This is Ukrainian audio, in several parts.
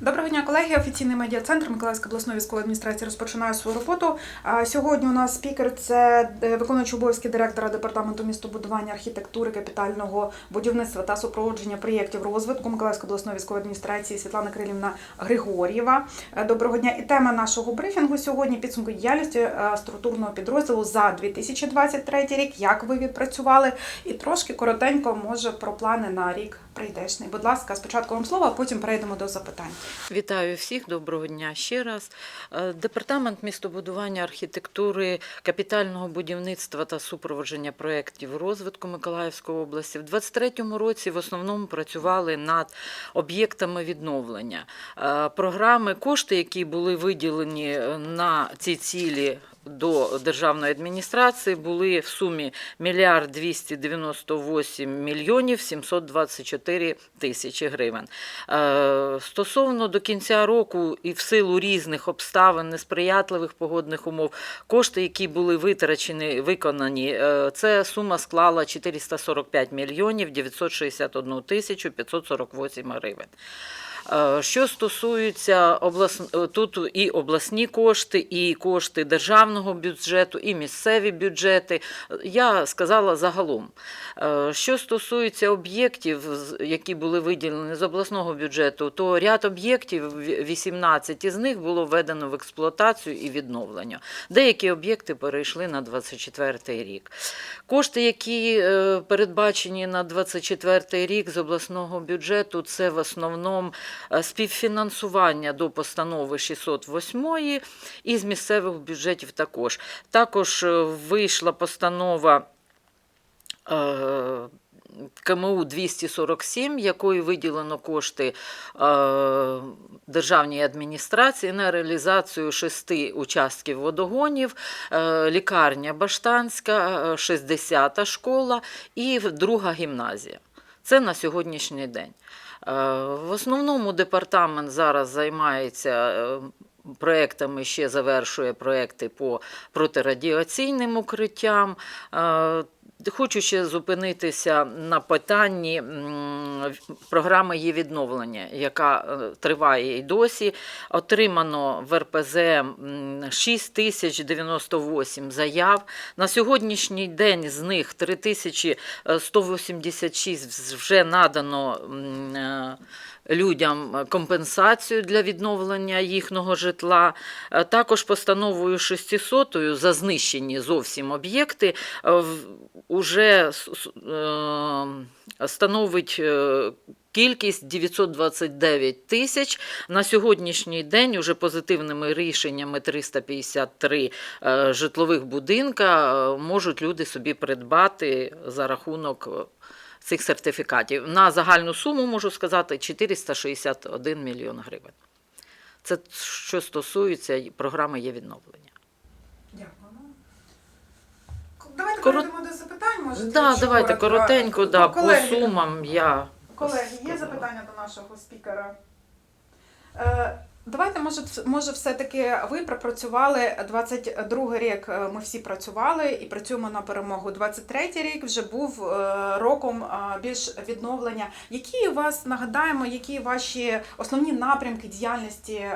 Доброго дня, колеги. Офіційний медіа-центр Миколаївської обласної військової адміністрації розпочинає свою роботу. Сьогодні у нас спікер це е, виконуючий обов'язки директора департаменту містобудування, архітектури, капітального будівництва та супроводження проєктів розвитку Миколаївської обласної військової адміністрації Світлана Крилівна Григор'єва. Е, Доброго дня. І тема нашого брифінгу сьогодні підсумки діяльності е, структурного підрозділу за 2023 рік. Як ви відпрацювали? І трошки коротенько може про плани на рік прийдешний. Будь ласка, спочатку вам слово, а потім перейдемо до запитань. Вітаю всіх, доброго дня ще раз. Е, Департамент містобудування, архітектури, капітального будівництва та супроводження проєктів розвитку Миколаївської області в 2023 році в основному працювали над об'єктами відновлення. Е, Програми, кошти, які були виділені е, на ці цілі. До державної адміністрації були в сумі мільярд 298 мільйонів 724 тисячі гривень. Е, Стосовно до кінця року і в силу різних обставин, несприятливих погодних умов, кошти, які були витрачені, виконані, е, це сума склала 445 мільйонів 961 тисячу 548 гривень. Е, Що стосується облас... е, тут і обласні кошти, і кошти державного бюджету, і місцеві бюджети, я сказала загалом. Е, Що стосується об'єктів, які були виділені з обласного бюджету, то ряд об'єктів, ві- 18 із них було введено в експлуатацію і відновлення. Деякі об'єкти перейшли на 24 рік. Кошти, які передбачені на 24 рік з обласного бюджету, це в основному співфінансування до постанови 608 і з місцевих бюджетів також. Також е, вийшла постанова. е, КМУ 247, якою виділено кошти е, державній адміністрації на реалізацію шести участків водогонів, е, лікарня Баштанська, е, 60-та школа і друга гімназія. Це на сьогоднішній день. Е, В основному департамент зараз займається е, проектами, ще завершує проекти по протирадіаційним укриттям. Хочу ще зупинитися на питанні програми є відновлення, яка е, триває і досі. Отримано в РПЗ м, 6098 заяв. На сьогоднішній день з них 3186 вже надано е, людям компенсацію для відновлення їхнього житла. Е, Також постановою 600 за знищені зовсім об'єкти е, в- уже с- с- е, становить е, кількість 929 тисяч. На сьогоднішній день уже позитивними рішеннями 353 е, житлових будинка е, можуть люди собі придбати за рахунок е, цих сертифікатів. На загальну суму можу сказати 461 мільйон гривень. Це що стосується програми є відновлення. Дякуємо. Давайте Корот- перейдемо до запитань. Може, да, давайте коротко. коротенько, да, по Колеги, сумам я. Колеги, є запитання до нашого спікера? Е, Давайте, може, може, все-таки ви пропрацювали 22 рік. е, Ми всі працювали і працюємо на перемогу. 23 рік вже був е, роком е, більш відновлення. Які у вас нагадаємо, які ваші основні напрямки діяльності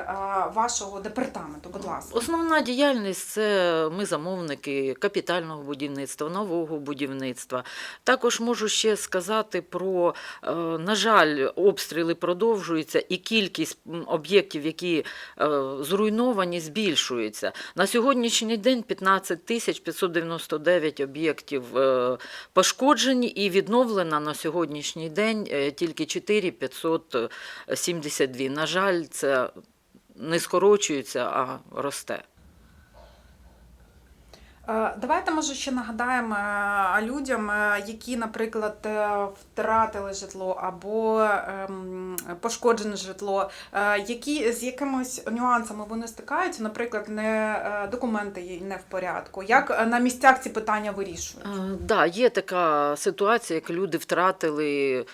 вашого департаменту? Будь ласка. Основна діяльність це ми замовники капітального будівництва, нового будівництва. Також можу ще сказати про, на жаль, обстріли продовжуються, і кількість об'єктів, які е, зруйновані, збільшуються. На сьогоднішній день 15 тисяч 599 об'єктів е, пошкоджені і відновлено на сьогоднішній день е, тільки 4 572. На жаль, це не скорочується, а росте. Е, Давайте може ще нагадаємо е, людям, е, які, наприклад, втратили житло або ем, пошкоджене житло, які з якимись нюансами вони стикаються, наприклад, не документи не в порядку. Як на місцях ці питання вирішують? Так, да, є така ситуація, як люди втратили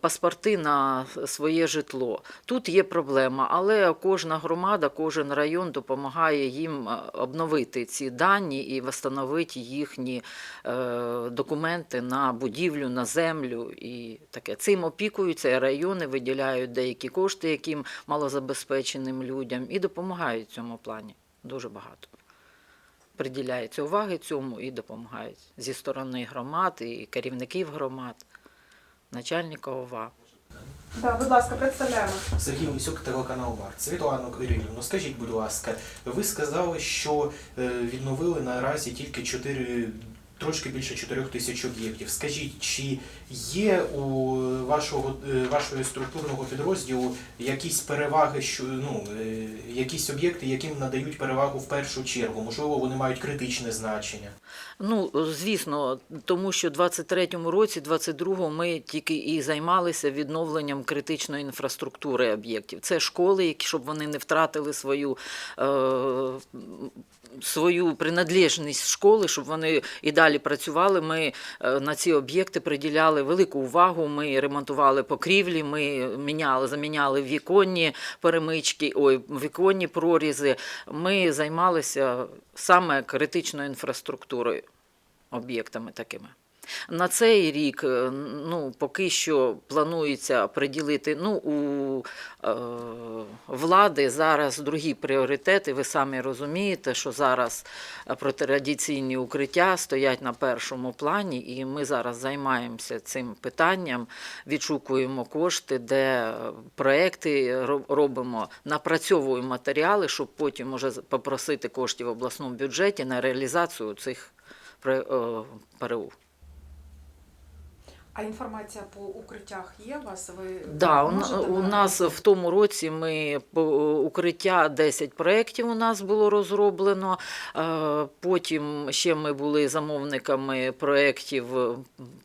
паспорти на своє житло. Тут є проблема, але кожна громада, кожен район допомагає їм обновити ці дані і встановити їхні е, документи на будівлю, на землю і таке. Цим опікуються райони, виділяють деякі кошти, яким малозабезпеченим людям, і допомагають в цьому плані дуже багато. Приділяється уваги цьому і допомагають зі сторони громад і керівників громад, начальника ОВА. Да, будь ласка, представляємо. Сергій Лисюк, телеканал Март. Світлана Кирилівна, скажіть, будь ласка, ви сказали, що е, відновили наразі тільки 4, трошки більше 4 тисяч об'єктів. Скажіть, чи є у вашого, е, вашого структурного підрозділу якісь переваги, що ну, е, якісь об'єкти, яким надають перевагу в першу чергу? Можливо, вони мають критичне значення? Ну, звісно, тому що в 23-му році, 22-му ми тільки і займалися відновленням критичної інфраструктури об'єктів. Це школи, які щоб вони не втратили свою. Е- Свою приналежність школи, щоб вони і далі працювали. Ми е, на ці об'єкти приділяли велику увагу. Ми ремонтували покрівлі, ми міняли, заміняли віконні перемички, ой, віконні прорізи. Ми займалися саме критичною інфраструктурою, об'єктами такими. На цей рік е, ну, поки що планується приділити ну, у е, влади зараз другі пріоритети. Ви самі розумієте, що зараз е, протирадіаційні укриття стоять на першому плані, і ми зараз займаємося цим питанням, відшукуємо кошти, де е, проекти робимо, напрацьовуємо матеріали, щоб потім уже попросити коштів в обласному бюджеті на реалізацію цих ПРУ. А інформація по укриттях є у вас? Ви Да, у, у нас в тому році ми по укриття 10 проєктів у нас було розроблено. Е, Потім ще ми були замовниками проєктів е,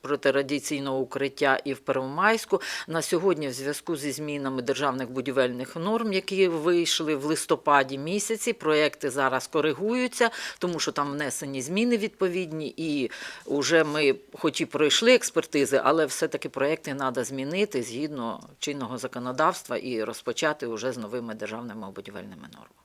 протирадіаційного укриття і в Первомайську. На сьогодні, в зв'язку зі змінами державних будівельних норм, які вийшли в листопаді місяці, проєкти зараз коригуються, тому що там внесені зміни відповідні, і вже ми, хоч і пройшли експертизи, але все-таки проєкти треба змінити згідно чинного законодавства і розпочати вже з новими державними будівельними нормами.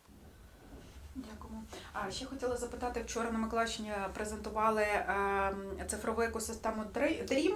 Дякуємо. А ще хотіла запитати, вчора на Миколаївщині презентували ем, цифрову екосистему DREAM.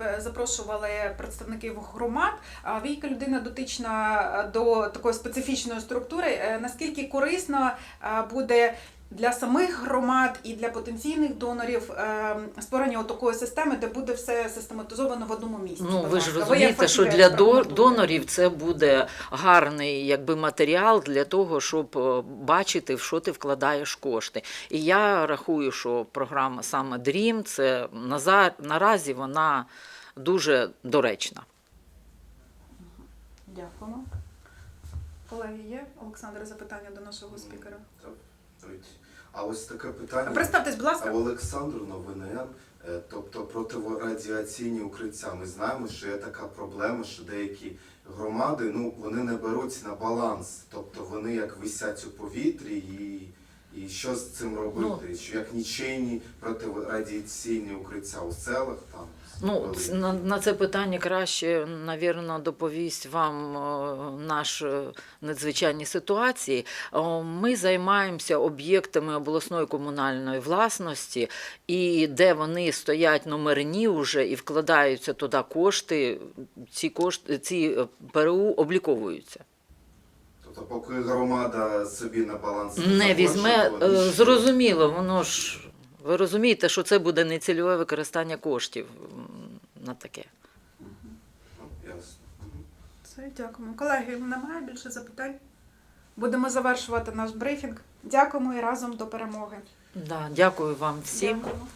Е, Запрошували представників громад. А ви як людина дотична е, до такої специфічної структури, е, наскільки корисно е, буде для самих громад і для потенційних донорів е, створення такої системи, де буде все систематизовано в одному місці? Ну, ви ж розумієте, що для донорів це буде гарний якби, матеріал для того, щоб е, бачити, в що ти вкладаєш кошти. І я рахую, що програма саме DREAM, це наразі вона дуже доречна. Дякуємо. Колеги, є Олександр запитання до нашого спікера. А ось таке питання. Представтесь, будь ласка. Олександр Новинен, е, тобто протирадіаційні укриття. Ми знаємо, що є така проблема, що деякі громади ну, вони не беруть на баланс, тобто вони як висять у повітрі і. І що з цим робити? що як нічийні протирадіаційні укриття у селах там Ну, на, на це питання краще, навірно, доповість вам е, наш е, надзвичайні ситуації. Ми займаємося об'єктами обласної комунальної власності, і де вони стоять номерні вже і вкладаються туди кошти, ці кошти, ці е, ПРУ обліковуються. Тобто, поки громада собі на баланс Не візьме, е, зрозуміло, воно ж. Ви розумієте, що це буде нецільове використання коштів на таке. Ясно. Все, дякуємо. Колеги, немає більше запитань. Будемо завершувати наш брифінг. Дякуємо і разом до перемоги. Да, дякую вам всім. Дякуємо.